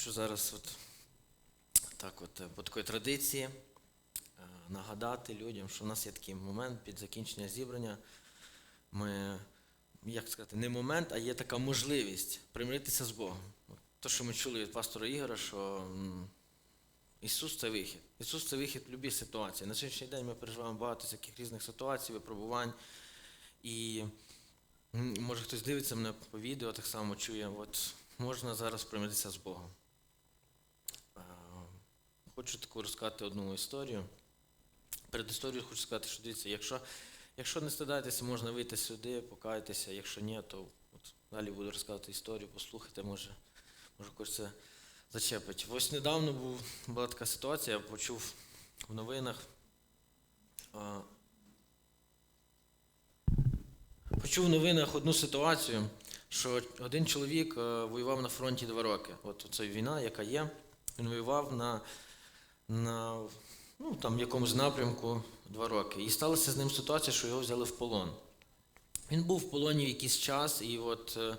Хочу зараз от, так от, е, по такої традиції е, нагадати людям, що в нас є такий момент під закінчення зібрання. Ми, як сказати, не момент, а є така можливість примиритися з Богом. То, що ми чули від пастора Ігора, що Ісус це вихід. Ісус це вихід в будь-якій ситуації. На сьогоднішній день ми переживаємо багато всяких різних ситуацій, випробувань. І може хтось дивиться мене по відео, так само чує. От можна зараз примиритися з Богом. Хочу таку розказати одну історію. Перед історією хочу сказати, що дивіться, якщо, якщо не стидаєтеся, можна вийти сюди, покаятися. Якщо ні, то от далі буду розказувати історію, послухайте, може, може когось це зачепить. Ось недавно був, була така ситуація, я почув в новинах. а, Почув в новинах одну ситуацію, що один чоловік е, воював на фронті два роки. От це війна, яка є. Він воював на, на ну, там, якомусь напрямку два роки. І сталася з ним ситуація, що його взяли в полон. Він був в полоні якийсь час, і от е,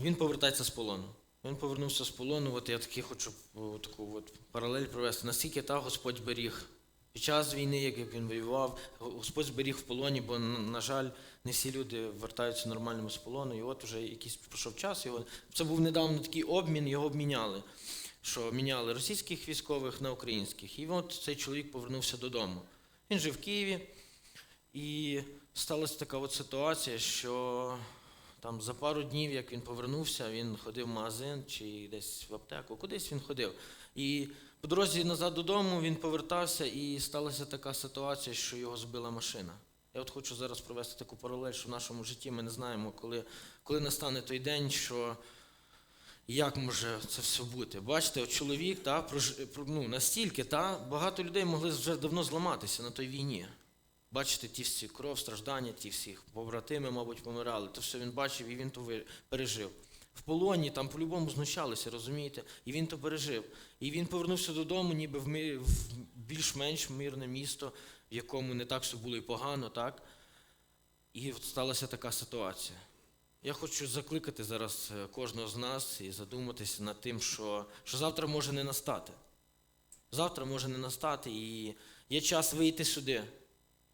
він повертається з полону. Він повернувся з полону. От я таки хочу таку от паралель провести. Наскільки та Господь беріг під час війни, як він воював, Господь зберіг в полоні, бо, на жаль, не всі люди вертаються нормальними з полону. І от вже якийсь пройшов час. Його це був недавно такий обмін, його обміняли. Що міняли російських військових на українських. І от цей чоловік повернувся додому. Він жив в Києві, і сталася така от ситуація, що там за пару днів, як він повернувся, він ходив в магазин чи десь в аптеку, кудись він ходив. І по дорозі назад додому він повертався, і сталася така ситуація, що його збила машина. Я от хочу зараз провести таку паралель, що в нашому житті ми не знаємо, коли, коли настане той день, що як може це все бути? Бачите, чоловік та, ну, настільки, та, багато людей могли вже давно зламатися на той війні. Бачите, ті всі кров, страждання, ті всі побратими, мабуть, помирали. То все він бачив і він то пережив. В полоні там по-любому знущалися, розумієте? І він то пережив. І він повернувся додому, ніби в, ми- в більш-менш мирне місто, в якому не так все було і погано, так? І от сталася така ситуація. Я хочу закликати зараз е, кожного з нас і задуматися над тим, що, що завтра може не настати. Завтра може не настати, і є час вийти сюди,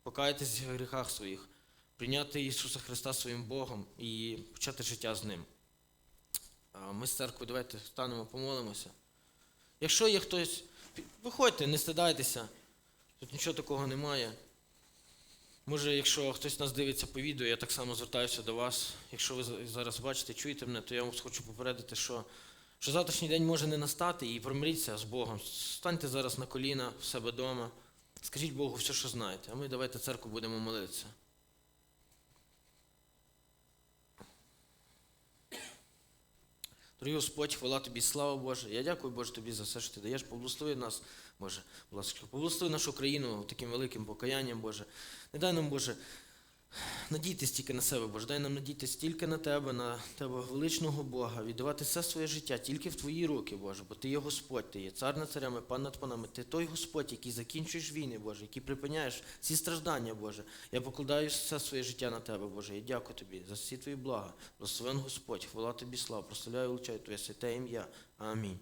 покаятися в гріхах своїх, прийняти Ісуса Христа своїм Богом і почати життя з Ним. Ми з церквою давайте станемо, помолимося. Якщо є хтось, виходьте, не стидайтеся, тут нічого такого немає. Може, якщо хтось нас дивиться по відео, я так само звертаюся до вас. Якщо ви зараз бачите, чуєте мене, то я вам хочу попередити, що, що завтрашній день може не настати і промріться з Богом. Станьте зараз на коліна в себе вдома. Скажіть Богу все, що знаєте, а ми давайте церкву будемо молитися. Дорогий Господь, хвала тобі, слава Боже. Я дякую, Боже, тобі за все, що ти даєш. Поблагослови нас, Боже, будь ласка, поблагослови нашу країну таким великим покаянням, Боже. Не дай нам, Боже, надійтесь тільки на себе, Боже, дай нам надійтесь тільки на Тебе, на Тебе величного Бога, віддавати все своє життя тільки в Твої руки, Боже, бо Ти є Господь, Ти є цар над царями, пан над панами. Ти той Господь, який закінчуєш війни, Боже, який припиняєш всі страждання, Боже. Я покладаю все своє життя на Тебе, Боже. Я дякую Тобі за всі Твої блага. Благословен Господь, хвала Тобі, слава, прославляю, величаю Твоє святе ім'я. Амінь.